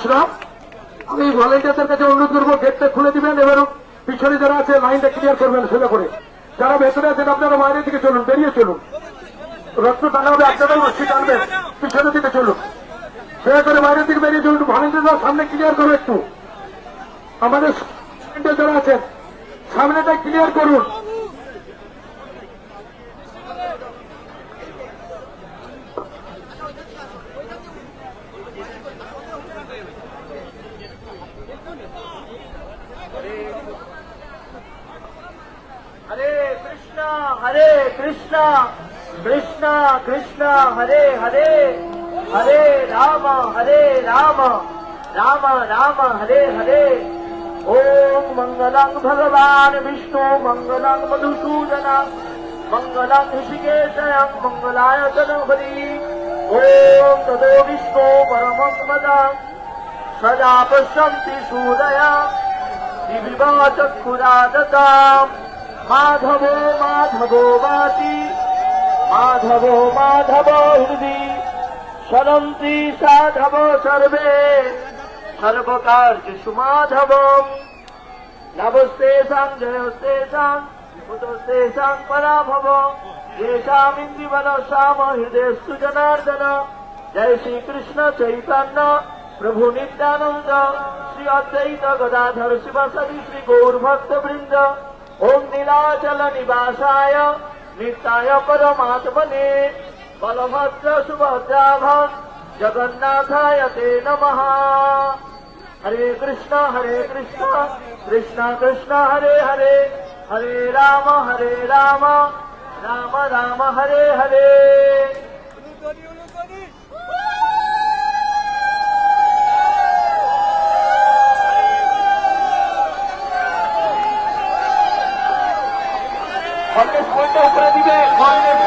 ধন্যবাদ আমি ভলেন্টিয়ারদের কাছে অনুরোধ করব গেটটা খুলে দিবেন এবার পিছনে যারা আছে লাইনটা ক্লিয়ার করবেন সোজা করে। যারা ভেতরে আছেন আপনারা বাইরের দিকে চলুন বেরিয়ে চলুন। রক্ত টানা হবে আপনারাও রশ্মি টানবেন পিছনের দিকে চলুন। দয়া করে বাইরের দিকে বেরিয়ে চলুন ভলেন্টিয়াররা সামনে ক্লিয়ার করো একটু। আমাদের যারা আছেন সামনেটা ক্লিয়ার করুন। हरे कृष्णा कृष्णा कृष्णा हरे हरे हरे राम हरे राम राम राम हरे हरे। ओम मंगलम भगवान विष्णु मंगलम मधुसूदन मंगलम ऋषिकेशयं मंगलाय तनहरि ओम तदो विष्णु परमं मदं सदा पश्यन्ति सूदया दिविवा चक्षुरादताम् माधवो माधवो वाति माधवो माधवो हृदि सरन्ति साधव सर्वे सर्वकार्येषु माधवम् नवस्तेषां जयस्तेषां कुतस्तेषां पराभव येषामिन्दिवनश्याम हृदयस्तु जनार्दन जय श्रीकृष्ण चैतन्य प्रभु नित्यानन्द श्री अद्वैत गदाधर शिवसदि श्री गौरभक्त वृन्द ओम नीलाचल निवासाय नित्याय परमात्मने बलभद्र सुभद्राभं जगन्नाथाय ते नमः। हरे कृष्ण हरे कृष्ण कृष्ण कृष्ण हरे हरे हरे राम हरे राम राम राम हरे हरे কংগ্রেস বইটা উপরে দিবে? কংগ্রেস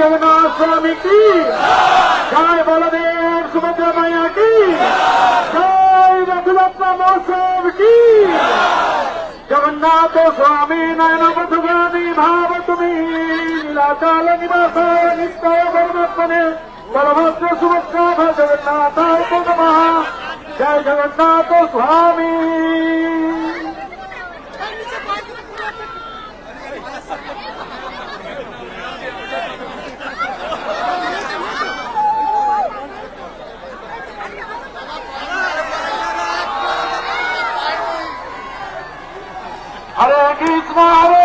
জগন্নাথ স্বামী কি? জয় বলদেব সুভদ্রা মায়া কি? জয় রথযাত্রা মহোৎসব কি? জগন্নাথ স্বামী নয়ন মধুগামী ভাব তুমি। নীলাচাল নিবাস নিত্য পরমাত্মনে বলভদ্র সুভদ্রা জগন্নাথ জয় জগন্নাথ স্বামী হরে কৃষ্ণ হরে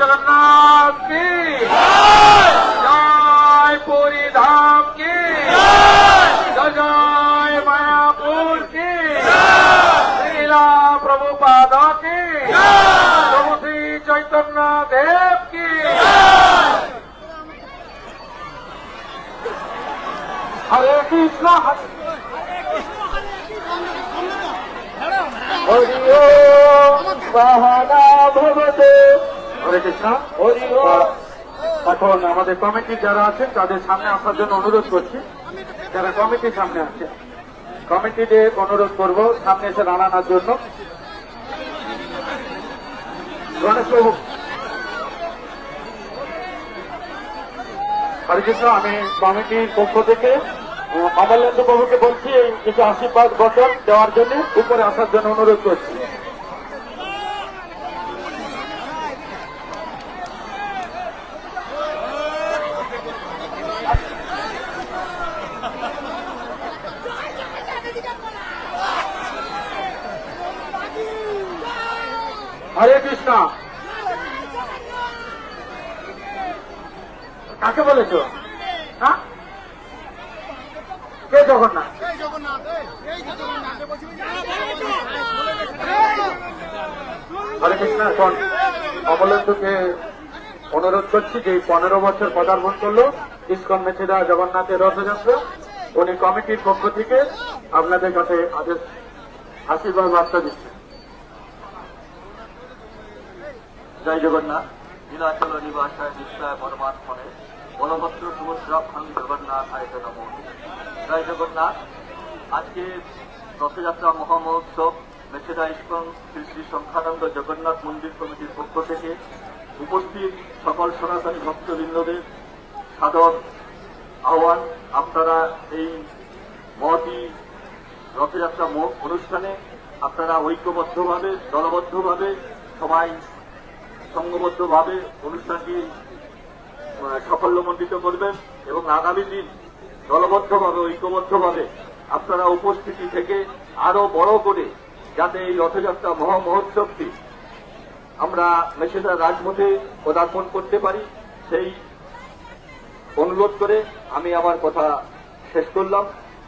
জগন্নাথ কি জয় পুরী ধাম কি জয় জয় মায়াপুর কি লীলা প্রভু পাদ কি প্রভু শ্রী চৈতন্য দেব কি হরে কৃষ্ণ হরে হরি ওম সহনা ভবতু হরে কৃষ্ণ এখন আমাদের কমিটি যারা আছেন, তাদের সামনে আসার জন্য অনুরোধ করছি। যারা কমিটির সামনে আছে কমিটিদের অনুরোধ করব সামনে এসে দাঁড়ানোর জন্য। গণেশবাবু। হরেকৃষ্ণ, আমি কমিটির পক্ষ থেকে অমলেন্দ্র বলছি, এই কিছু আশীর্বাদ বচন দেওয়ার জন্য উপরে আসার জন্য অনুরোধ করছি কৃষ্ণ কাকে বলেছ হ্যাঁ কে জগন্নাথ হরে কৃষ্ণ এখন অমলেন্দুকে অনুরোধ করছি যে পনেরো বছর পদার্পণ করল। ইস্কন মেছেদা জগন্নাথের রথযাত্রা। উনি কমিটির পক্ষ থেকে আপনাদের কাছে আদেশ, আশীর্বাদ বার্তা দিচ্ছেন। জয় জগন্নাথ। নীলাচল নিবাসায় নিশ্চয় পরমাত্মনে বলভদ্র সুভদ্রাক্ষণ জগন্নাথ আয়ত নম। জয় জগন্নাথ। আজকে রথযাত্রা মহামহোৎসব মেছেদা ইস্কন শ্রী শ্রী সংখ্যানন্দ জগন্নাথ মন্দির কমিটির পক্ষ থেকে উপস্থিত সকল সনাতনী ভক্তবৃন্দদের সাদর আহ্বান। আপনারা এই মহতি রথযাত্রা অনুষ্ঠানে আপনারা ঐক্যবদ্ধভাবে, দলবদ্ধভাবে, সবাই সংঘবদ্ধভাবে অনুষ্ঠানটি সাফল্যমণ্ডিত করবেন এবং আগামী দিন দলবদ্ধভাবে, ঐক্যবদ্ধভাবে আপনারা উপস্থিতি থেকে আরও বড় করে যাতে এই রথযাত্রা মহা মহোৎসবটি আমরা মেসেদা রাজপথে পদার্পণ করতে পারি, সেই অনুরোধ করে আমি আমার কথা শেষ করলাম।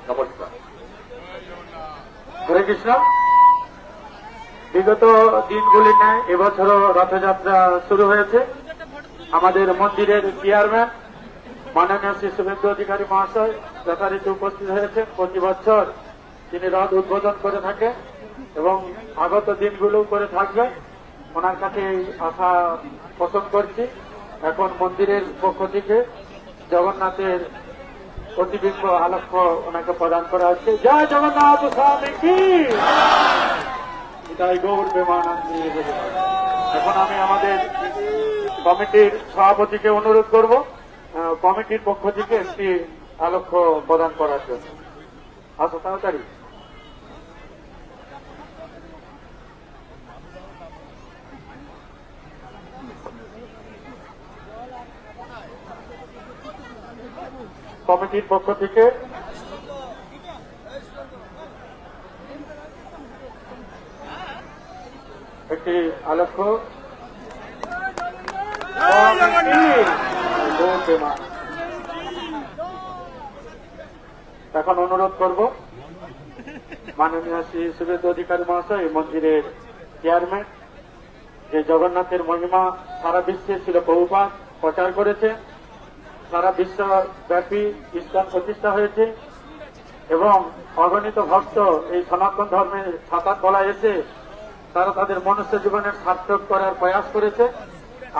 নমস্কার। হরে কৃষ্ণ। বিগত দিনগুলি নেয় এবছরও রথযাত্রা শুরু হয়েছে। আমাদের মন্দিরের চেয়ারম্যান মাননীয় শ্রী শুভেন্দু অধিকারী মহাশয় যথারীতি উপস্থিত হয়েছেন। প্রতি বছর তিনি রথ উদ্বোধন করে থাকে এবং আগত দিনগুলো করে থাকবে। ওনার কাছে আশা পোষণ করছি। এখন মন্দিরের পক্ষ থেকে জগন্নাথের প্রতিবিম্ব আলক্ষ্য ওনাকে প্রদান করা হচ্ছে। জয় জগন্নাথ স্বামী কি? তাই গৌর প্রেমানন্দী এখন আমি আমাদের কমিটির সভাপতিকে অনুরোধ করব কমিটির পক্ষ থেকে একটি আলক্ষ্য প্রদান করার জন্য। আসো তাড়াতাড়ি। কমিটির পক্ষ থেকে একটি আলক্ষ্য এখন অনুরোধ করব মাননীয় শ্রী সুবেদ অধিকারী মহাশয় মন্দিরের চেয়ারম্যান যে জগন্নাথের মহিমা সারা বিশ্বে ছিল বহুপাত প্রচার করেছে। সারা বিশ্বব্যাপী ইসলাম প্রতিষ্ঠা হয়েছে এবং অগণিত ভক্ত এই সনাতন ধর্মের ছাতার তলায় এসে তারা তাদের মনুষ্য জীবনের সার্থক করার প্রয়াস করেছে।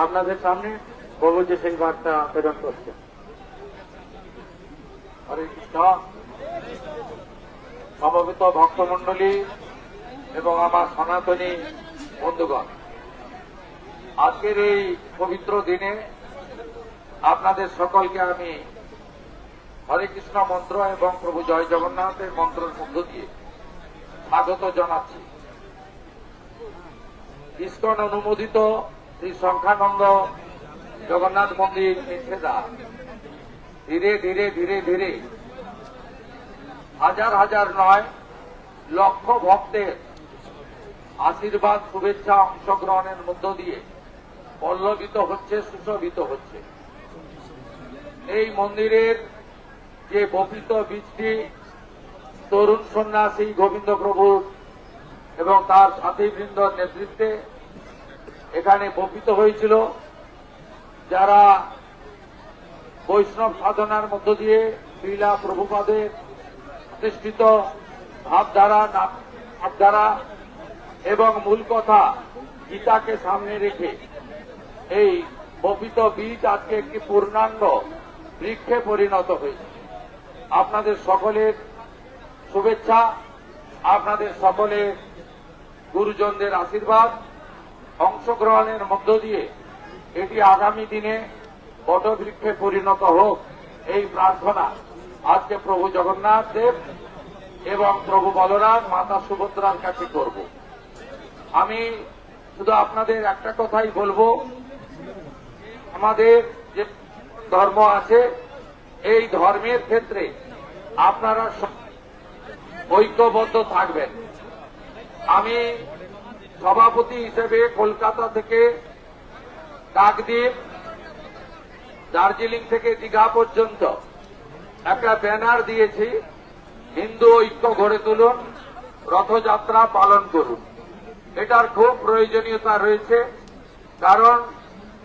আপনাদের সামনে প্রভুজি সেই বার্তা প্রেরণ করছে। হরে কৃষ্ণ। সমবেত এবং আমার সনাতনী বন্ধুগণ, আজকের এই পবিত্র দিনে আপনাদের সকলকে আমি হরে কৃষ্ণ মন্ত্র এবং প্রভু জয় জগন্নাথের মন্ত্রের মধ্য দিয়ে স্বাগত জানাচ্ছি। ইস্কন অনুমোদিত শ্রী সংখ্যানন্দ জগন্নাথ মন্দির নিষেধা। ধীরে ধীরে ধীরে ধীরে। হাজার হাজার নয় লক্ষ ভক্তের আশীর্বাদ, শুভেচ্ছা, অংশগ্রহণের মধ্য দিয়ে পল্লবিত হচ্ছে, সুশোভিত হচ্ছে। এই মন্দিরের যে বপিত বীজটি তরুণ সন্ন্যাসী গোবিন্দ প্রভুর এবং তার সাথীবৃন্দর নেতৃত্বে এখানে বপিত হয়েছিল, যারা বৈষ্ণব সাধনার মধ্য দিয়ে লীলা প্রভুপাদের প্রতিষ্ঠিত ভাবধারা ভাবধারা এবং মূল কথা গীতাকে সামনে রেখে এই বপিত বীজ আজকে একটি পূর্ণাঙ্গ বৃক্ষে পরিণত হয়েছে। আপনাদের সকলের শুভেচ্ছা, আপনাদের সকলের গুরুজনদের আশীর্বাদ, অংশগ্রহণের মধ্য দিয়ে এটি আগামী দিনে বটবৃক্ষে পরিণত হোক এই প্রার্থনা। আজকে প্রভু জগন্নাথ দেব এবং প্রভু বলরাম মাতা সুভদ্রার কাছে করব। আমি শুধু আপনাদের একটা কথাই বলব। আমাদের ধর্ম আছে, এই ধর্মের ক্ষেত্রে আপনারা ঐক্যবদ্ধ থাকবেন। আমি সভাপতি হিসেবে কলকাতা থেকে কাকদ্বীপ দার্জিলিং থেকে দীঘা পর্যন্ত একটা ব্যানার দিয়েছি, হিন্দু ঐক্য গড়ে তুলুন, রথযাত্রা পালন করুন। এটার খুব প্রয়োজনীয়তা রয়েছে, কারণ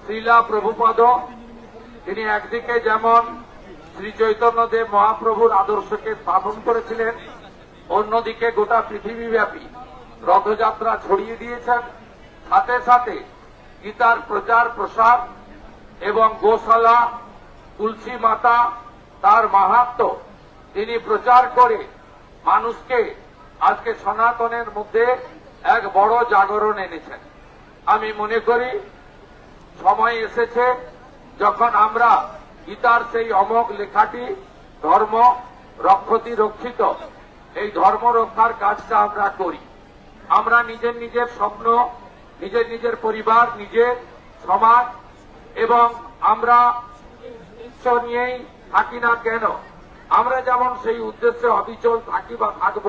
শ্রীলা প্রভুপদ তিনি একদিকে যেমন শ্রী চৈতন্যদেব মহাপ্রভুর আদর্শকে স্থাপন করেছিলেন, অন্যদিকে গোটা পৃথিবীব্যাপী রথযাত্রা ছড়িয়ে দিয়েছেন। সাথে সাথে গীতার প্রচার প্রসার এবং গোশালা, তুলসী মাতা, তার মাহাত্ম তিনি প্রচার করে মানুষকে আজকে সনাতনের মধ্যে এক বড় জাগরণ এনেছেন। আমি মনে করি, সময় এসেছে যখন আমরা গীতার সেই অমোঘ লেখাটি ধর্ম রক্ষতি রক্ষিত, এই ধর্ম রক্ষার কাজটা আমরা করি। আমরা নিজের নিজের স্বপ্ন, নিজের নিজের পরিবার, নিজের সমাজ, এবং আমরা নিয়েই থাকি না কেন? আমরা যেমন সেই উদ্দেশ্যে অবিচল থাকি বা থাকব,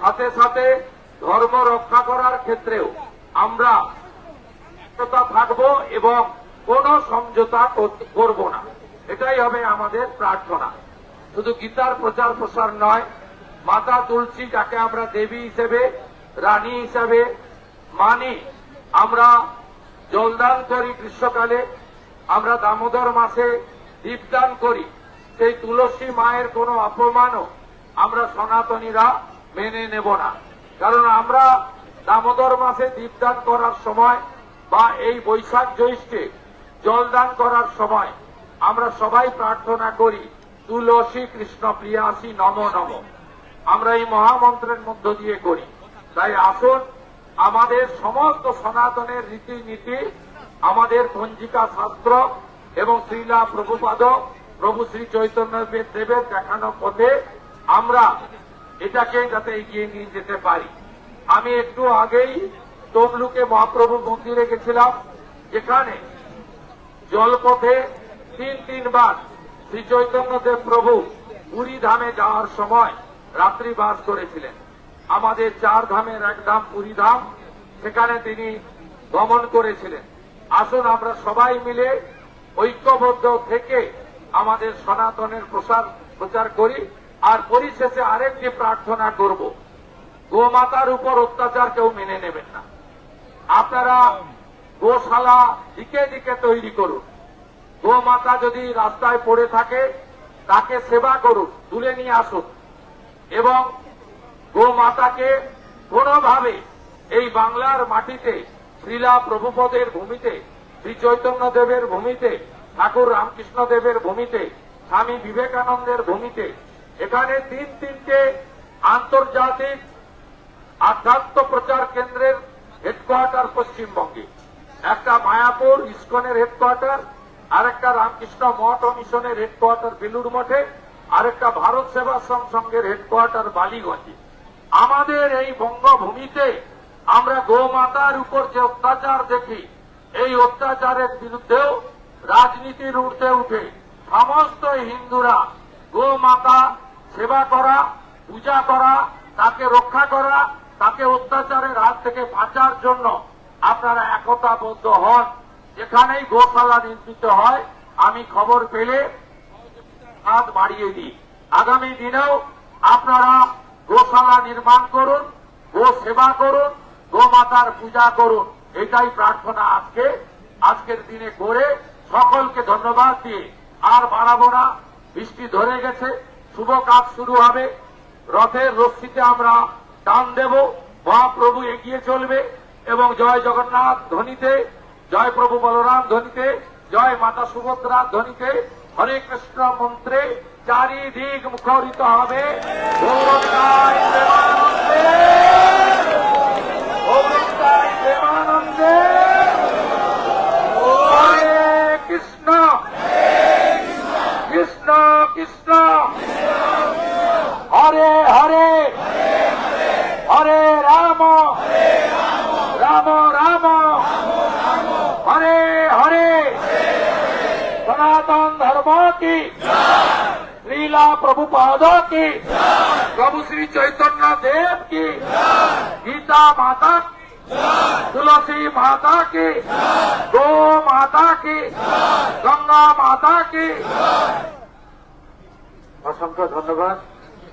সাথে সাথে ধর্ম রক্ষা করার ক্ষেত্রেও আমরা থাকব এবং কোন সমঝোতা করব না। এটাই হবে আমাদের প্রার্থনা। শুধু গীতার প্রচার প্রসার নয়, মাতা তুলসী যাকে আমরা দেবী হিসেবে, রানী হিসেবে মানি, আমরা জলদান করি গ্রীষ্মকালে, আমরা দামোদর মাসে দীপদান করি। সেই তুলসী মায়ের কোনো অপমানও আমরা সনাতনীরা মেনে নেব না। কারণ আমরা দামোদর মাসে দীপদান করার সময় বা এই বৈশাখ জ্যৈষ্ঠে জলদান করার সময় আমরা সবাই প্রার্থনা করি, তুলসী কৃষ্ণ প্রিয়াসী নম নম। আমরা এই মহামন্ত্রের মধ্য দিয়ে করি। তাই আসুন, আমাদের সমস্ত সনাতনের রীতিনীতি, আমাদের পঞ্জিকা শাস্ত্র এবং শ্রীলা প্রভুপাদ, প্রভু শ্রী চৈতন্য দেবের দেখানো পথে আমরা এটাকে যাতে এগিয়ে নিয়ে যেতে পারি। আমি একটু আগেই তমলুকে মহাপ্রভু মন্দিরে গেছিলাম, যেখানে জলপথে তিন তিনবার শ্রী চৈতন্যদেব প্রভু পুরী ধামে যাওয়ার সময় রাত্রি বাস করেছিলেন। আমাদের চার ধামের এক ধাম পুরী ধাম, সেখানে তিনি গমন করেছিলেন। আসুন আমরা সবাই মিলে ঐক্যবদ্ধ থেকে আমাদের সনাতনের প্রসার প্রচার করি আর পরিশেষে আরেকটি প্রার্থনা করব। গোমাতার উপর অত্যাচার কেউ মেনে নেবেন না। আপনারা গোশালা দিকে দিকে তৈরি করুন গোমাতা যদি রাস্তায় পড়ে থাকে, তাকে সেবা করুন তুলে নিয়ে আসুন এবং গোমাতাকে কোনোভাবে এই বাংলার মাটিতে, শ্রীলা প্রভুপদের ভূমিতে, শ্রী চৈতন্য দেবের ভূমিতে, ঠাকুর রামকৃষ্ণ দেবের ভূমিতে, স্বামী বিবেকানন্দের ভূমিতে, এখানে তিন তিনটে আন্তর্জাতিক আধ্যাত্ম প্রচার কেন্দ্রের হেডকোয়ার্টার পশ্চিমবঙ্গে। একটা মায়াপুর ইস্কনের হেডকোয়ার্টার আরেকটা রামকৃষ্ণ মঠ ও মিশনের হেডকোয়ার্টার বেলুর মঠে, আরেকটা ভারত সেবাশ্রম সংঘের হেডকোয়ার্টার বালিগঞ্জে। আমাদের এই বঙ্গভূমিতে আমরা গোমাতার উপর যে অত্যাচার দেখি, এই অত্যাচারের বিরুদ্ধেও রাজনীতির উঠতে উঠে সমস্ত হিন্দুরা গোমাতা সেবা করা, পূজা করা, তাকে রক্ষা করা, তাকে অত্যাচারের হাত থেকে বাঁচার জন্য আপনারা একতাবদ্ধ হন। যেখানেই গোশালা নির্মিত হয়, আমি খবর পেলে হাত বাড়িয়ে দিই। আগামী দিনেও আপনারা গোশালা নির্মাণ করুন, গো সেবা করুন গোমাতার পূজা করুন। এটাই প্রার্থনা আজকে। আজকের দিনে করে সকলকে ধন্যবাদ দিয়ে আর বাড়াবো না। বৃষ্টি ধরে গেছে, শুভ কাজ শুরু হবে। রথের রশ্মিতে আমরা টান দেব। মহাপ্রভু এগিয়ে চলবে। এবং জয় জগন্নাথ ধ্বনিতে, জয় প্রভু বলরাম ধ্বনিতে, জয় মাতা সুভদ্রা ধ্বনিতে, হরে কৃষ্ণ মন্ত্রে চারিদিক মুখরিত হবে। কৃষ্ণ কৃষ্ণ কৃষ্ণ, হরে ধর্ম কি লীলা প্রভুপাদ কি প্রভু শ্রী চৈতন্য দেব কি গীতা মাতা কি तुलसी माता की गो माता की गंगा माता की অসংখ্য ধন্যবাদ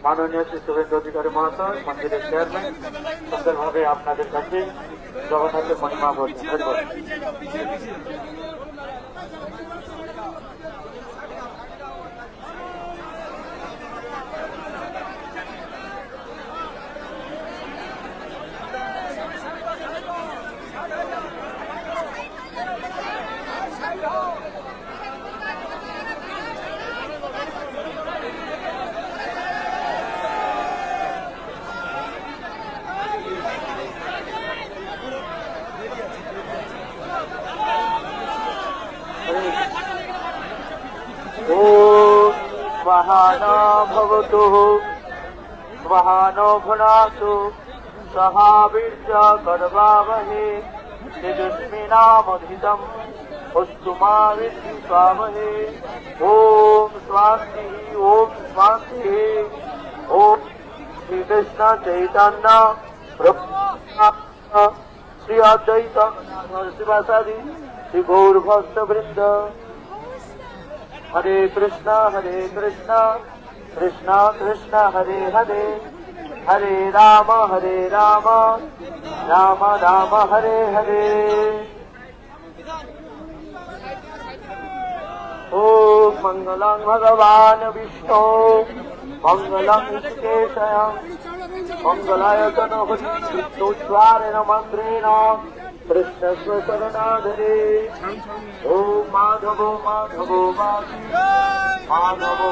মাননীয় শ্রী শুভেন্দু অধিকারী মহাশয় মন্দিরের চেয়ারম্যান সুন্দরভাবে আপনাদের কাছে জগন্নাথের মহিমা বলছেন ধন্যবাদ भुनातु सहावीर्य कर्वावहे तेजस्विनामधितम् अस्तु मा विद्विषावहे ॐ स्वान्तिः ॐ स्वान्तिः। ॐ श्रीकृष्ण चैतन्य श्री अद्वैत शिवासादि श्री गौरभक्त वृंद हरे कृष्णा हरे कृष्णा। कृष्णा कृष्णा, हरे हरे। हरे राम हरे राम। राम राम, हरे हरे। ॐ मङ्गलं भगवान् विष्णु। मङ्गलं विश्वेशय मङ्गलाय तनोच्चारेण मन्त्रेण कृष्णस्व शरणाधरे ॐ माधवो। माधवो माधि माधवो।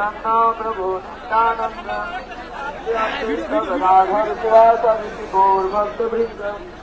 कृष्ण चैतन्य प्रभु नित्यानंद श्री अद्वैत गदाधर शिवासादि गौर भक्त वृंद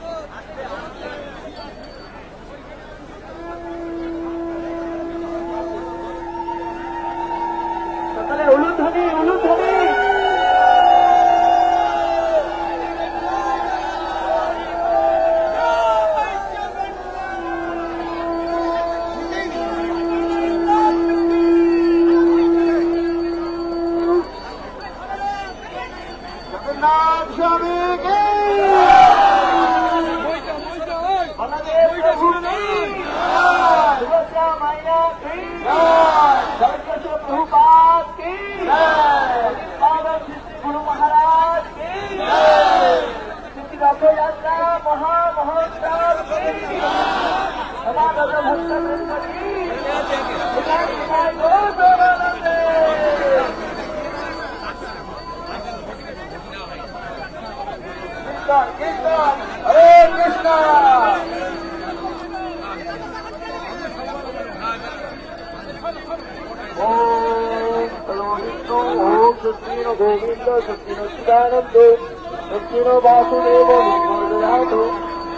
कृष्ण वासुदेव विघ्नोदधातु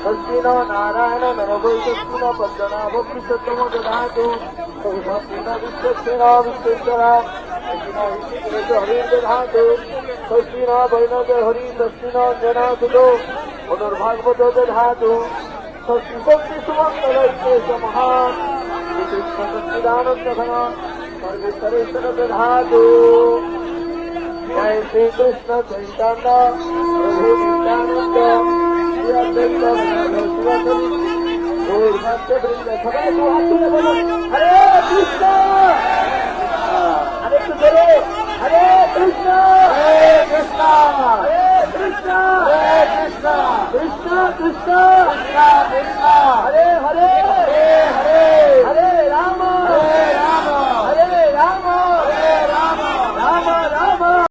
सचिनो नारायण नरभैसत्न पद्मनाभक्तिसत्तमो दधातु सौषापूर्ण विश्वसेना विश्वेश्वरा। सचिनो हरिर्दधातु हरी भैनव हरि सचिनो जनासुतो पुनर्भागवतो दधातु। सचिभक्ति सुमङ्गलैते समहा श्रीकृष्णसच्चिदानन्दघन सर्वेश्वरेश्वर दधातु। श्री कृष्ण चंडा चवंदा हरे कृष्ण हरे हरे कृष्ण हरे कृष्ण हरे कृष्ण हरे कृष्ण कृष्ण कृष्ण कृष्ण हरे हरे हरे हरे हरे राम